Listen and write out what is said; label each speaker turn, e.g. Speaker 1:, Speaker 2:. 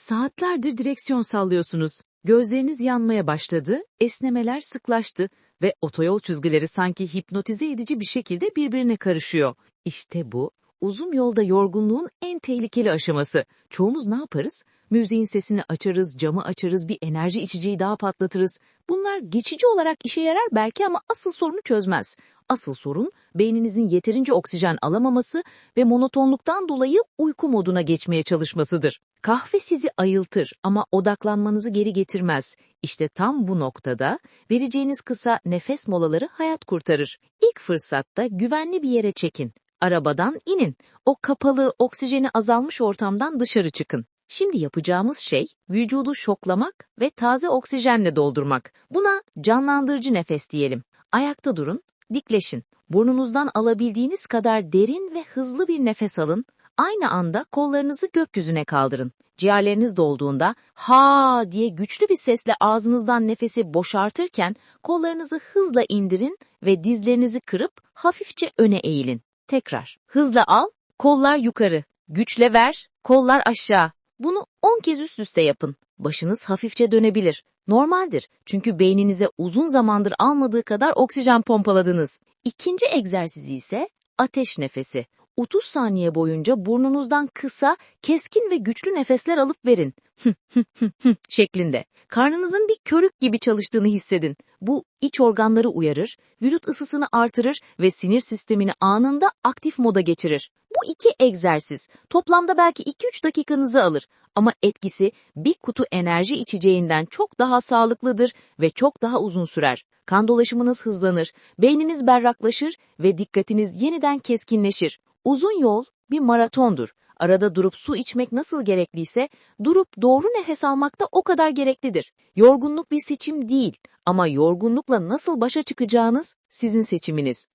Speaker 1: Saatlerdir direksiyon sallıyorsunuz. Gözleriniz yanmaya başladı, esnemeler sıklaştı ve otoyol çizgileri sanki hipnotize edici bir şekilde birbirine karışıyor. İşte bu, uzun yolda yorgunluğun en tehlikeli aşaması. Çoğumuz ne yaparız? Müziğin sesini açarız, camı açarız, bir enerji içeceği daha patlatırız. Bunlar geçici olarak işe yarar belki ama asıl sorunu çözmez. Asıl sorun beyninizin yeterince oksijen alamaması ve monotonluktan dolayı uyku moduna geçmeye çalışmasıdır. Kahve sizi ayıltır ama odaklanmanızı geri getirmez. İşte tam bu noktada vereceğiniz kısa nefes molaları hayat kurtarır. İlk fırsatta güvenli bir yere çekin. Arabadan inin. O kapalı, oksijeni azalmış ortamdan dışarı çıkın. Şimdi yapacağımız şey vücudu şoklamak ve taze oksijenle doldurmak. Buna canlandırıcı nefes diyelim. Ayakta durun, dikleşin. Burnunuzdan alabildiğiniz kadar derin ve hızlı bir nefes alın. Aynı anda kollarınızı gökyüzüne kaldırın. Ciğerleriniz dolduğunda ha diye güçlü bir sesle ağzınızdan nefesi boşaltırken kollarınızı hızla indirin ve dizlerinizi kırıp hafifçe öne eğilin. Tekrar. Hızla al, kollar yukarı. Güçle ver, kollar aşağı. Bunu 10 kez üst üste yapın. Başınız hafifçe dönebilir. Normaldir çünkü beyninize uzun zamandır almadığı kadar oksijen pompaladınız. İkinci egzersizi ise ateş nefesi. 30 saniye boyunca burnunuzdan kısa, keskin ve güçlü nefesler alıp verin. şeklinde. Karnınızın bir körük gibi çalıştığını hissedin. Bu iç organları uyarır, vücut ısısını artırır ve sinir sistemini anında aktif moda geçirir. Bu iki egzersiz toplamda belki 2-3 dakikanızı alır ama etkisi bir kutu enerji içeceğinden çok daha sağlıklıdır ve çok daha uzun sürer. Kan dolaşımınız hızlanır, beyniniz berraklaşır ve dikkatiniz yeniden keskinleşir. Uzun yol bir maratondur. Arada durup su içmek nasıl gerekliyse, durup doğru nefes almak da o kadar gereklidir. Yorgunluk bir seçim değil ama yorgunlukla nasıl başa çıkacağınız sizin seçiminiz.